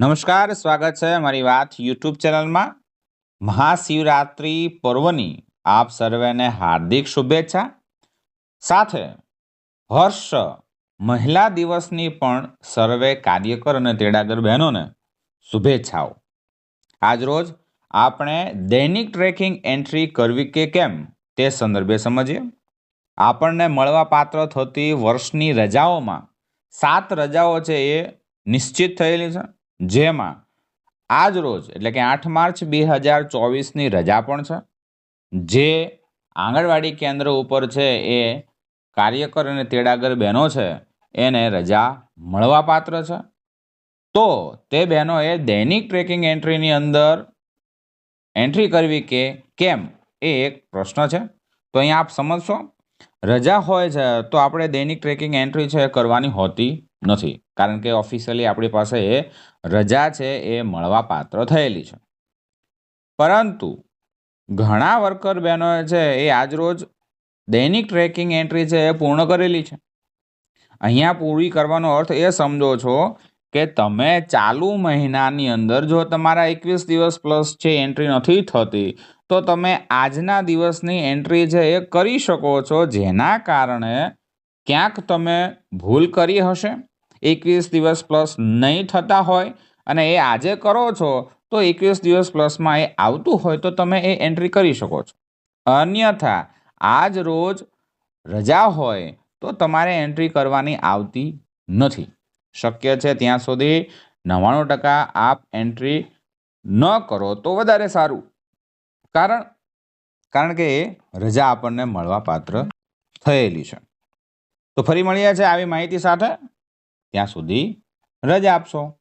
નમસ્કાર, સ્વાગત છે મારી વાત યુટ્યુબ ચેનલમાં. મહાશિવરાત્રિ પર્વની આપ સર્વેને હાર્દિક શુભેચ્છા. સાથે હર્ષ મહિલા દિવસની પણ સર્વે કાર્યકર અને તેડાગર બહેનોને શુભેચ્છાઓ. આજરોજ આપણે દૈનિક ટ્રેકિંગ એન્ટ્રી કરવી કે કેમ તે સંદર્ભે સમજીએ. આપણને મળવાપાત્ર થતી વર્ષની રજાઓમાં સાત રજાઓ છે એ નિશ્ચિત થયેલી છે. જેમાં આજ રોજ, એટલે કે આઠ માર્ચ બે હજાર ચોવીસની રજા પણ છે, જે આંગણવાડી કેન્દ્ર ઉપર છે એ કાર્યકર અને તેડાગર બહેનો છે, એને રજા મળવાપાત્ર છે. તો તે બહેનોએ દૈનિક ટ્રેકિંગ એન્ટ્રીની અંદર એન્ટ્રી કરવી કે કેમ એ એક પ્રશ્ન છે. તો અહીંયા આપ સમજશો. રજા હોય છે તો આપણે દૈનિક ટ્રેકિંગ એન્ટ્રી છે કરવાની હોતી નથી. કારણ કે ઓફિશિયલી આપણી પાસે એ રજા છે, એ મળવા પાત્ર થયેલી છે. પરંતુ ઘણા વર્કર બહેનોએ છે, એ આજરોજ દૈનિક ટ્રેકિંગ એન્ટ્રી છે, એ પૂર્ણ કરેલી છે. અહીંયા પૂરી કરવાનો અર્થ એ સમજો છો કે તમે ચાલુ મહિનાની અંદર જો તમારા એકવીસ દિવસ પ્લસ છે એન્ટ્રી નથી થતી, તો તમે આજના દિવસની એન્ટ્રી છે, એ કરી શકો છો, જેના કારણે ક્યાંક તમે ભૂલ કરી હશે. એકવીસ દિવસ પ્લસ નહીં થતા હોય અને એ આજે કરો છો, તો એકવીસ દિવસ પ્લસમાં એ આવતું હોય તો તમે એ એન્ટ્રી કરી શકો છો. અન્યથા, આજ રોજ રજા હોય તો તમારે એન્ટ્રી કરવાની આવતી નથી. શક્ય છે ત્યાં સુધી નવ્વાણું ટકા આપ એન્ટ્રી ન કરો તો વધારે સારું. કારણ કારણ કે એ રજા આપણને મળવા પાત્ર થયેલી છે. તો ફરી મળીએ છે આવી માહિતી સાથે. ત્યાં સુધી રજા આપશો.